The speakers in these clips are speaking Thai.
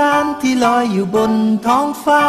ล้านที่ลอยอยู่บนท้องฟ้า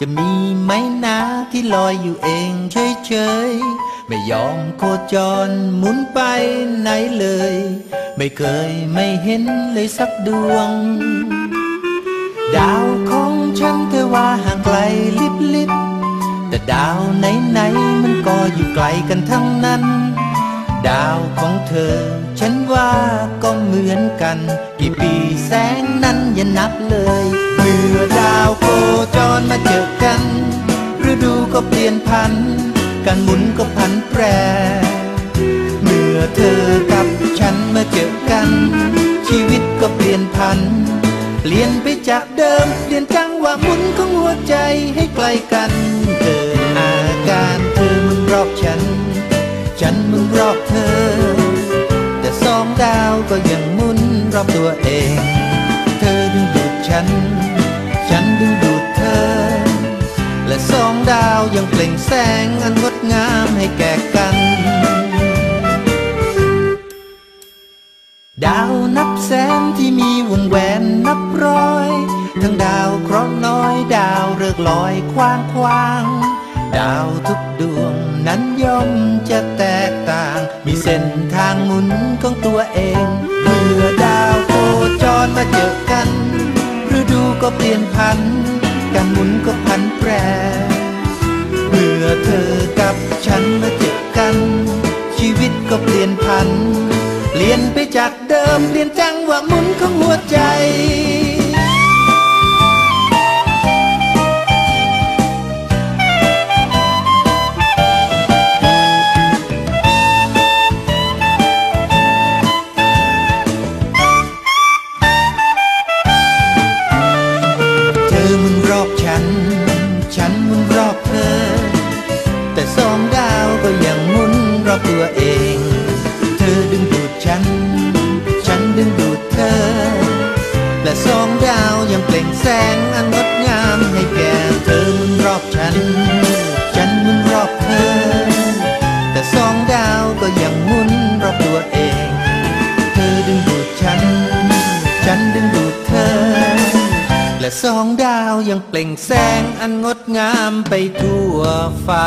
จะมีไหมนาที่ลอยอยู่เองเฉยๆ ไม่ยอมโคจรหมุนไปไหนเลย ไม่เคยไม่เห็นเลยสักดวง ดาวของฉันเธอว่าห่างไกลลิบลิบแต่ดาวไหนๆมันก็อยู่ไกลกันทั้งนั้น ดาวของเธอ ฉันว่าก็เหมือนกัน กี่ปีแสงนั้นอย่านับเลยเมื่อดาวโคจรมาเจอกันฤดูก็เปลี่ยนพัน การหมุนก็พันแปร เมื่อเธอกับฉันมาเจอกัน ชีวิตก็เปลี่ยนพัน เปลี่ยนไปจากเดิมเปลี่ยนจังหวะหมุนของหัวใจให้ใกล้กัน ตัวเอง เธอดึงดูดฉัน ฉันดึงดูดเธอ และสองดาวยังเปล่งแสงอันงดงามให้แก่กัน ดาวนับแสนที่มีวงแหวนนับร้อย ทั้งดาวเคราะห์น้อยดาวเริกลอยคว้างคว้างดาวทุกดวงนั้นย่อมจะแตกต่าง มีเส้นทางหมุนของตัวเอง จรมาเจอกันฤดูก็เปลี่ยนพันการหมุนก็พันแปรเมื่อเธอกับฉันมาเจอกัน ชีวิตก็เปลี่ยนพันเปลี่ยนไปจากเดิมเปลี่ยนจังหวะหมุนของหัวใจ เองเธอดึงดูดฉัน ฉันดึงดูดเธอ และสองดาวยังเปล่งแสงอันงดงามให้แก่เธอหมุนรอบฉัน ฉันหมุนรอบเธอ แต่สองดาวก็ยังหมุนรอบตัวเอง เธอดึงดูดฉัน ฉันดึงดูดเธอ และสองดาวยังเปล่งแสงอันงดงามไปทั่วฟ้า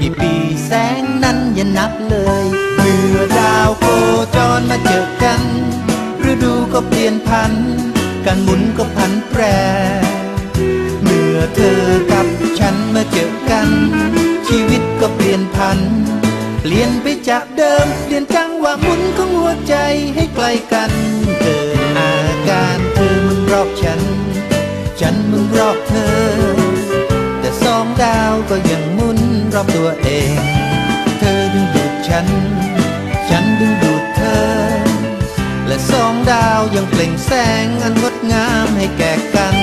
กี่ปีแสงนั้นอย่านับเลยเมื่อดาวโคจรมาเจอกันฤดูก็เปลี่ยนพันการหมุนก็พันแปร เมื่อเธอกับฉันมาเจอกัน ชีวิตก็เปลี่ยนพัน เปลี่ยนไปจากเดิมเปลี่ยนจังหวะหมุนของหัวใจให้ใกล้กันเกิดอาการเธอมึงรอบฉัน ฉันมึงรอบเธอ แต่สองดาวก็ยัง รอบตัวเอง เธอดึงดูดฉัน ฉันดึงดูดเธอ และสองดาวยังเปล่งแสงอันงดงามให้แก่กัน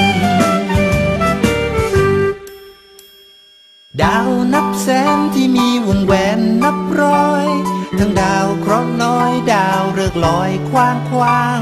ดาวนับแสนที่มีวงแหวนนับร้อย ทั้งดาวเคราะห์น้อยดาวเริกลอยคว้างคว้าง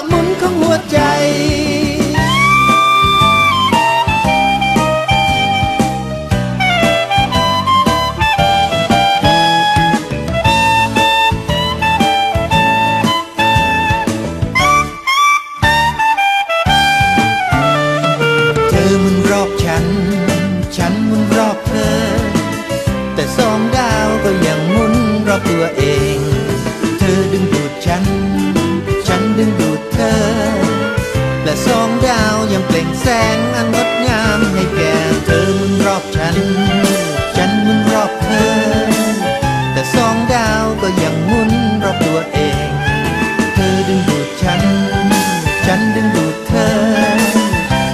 ฉันดึงดูดเธอ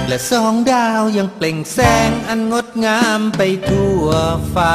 และสองดาวยังเปล่งแสงอันงดงามไปทั่วฟ้า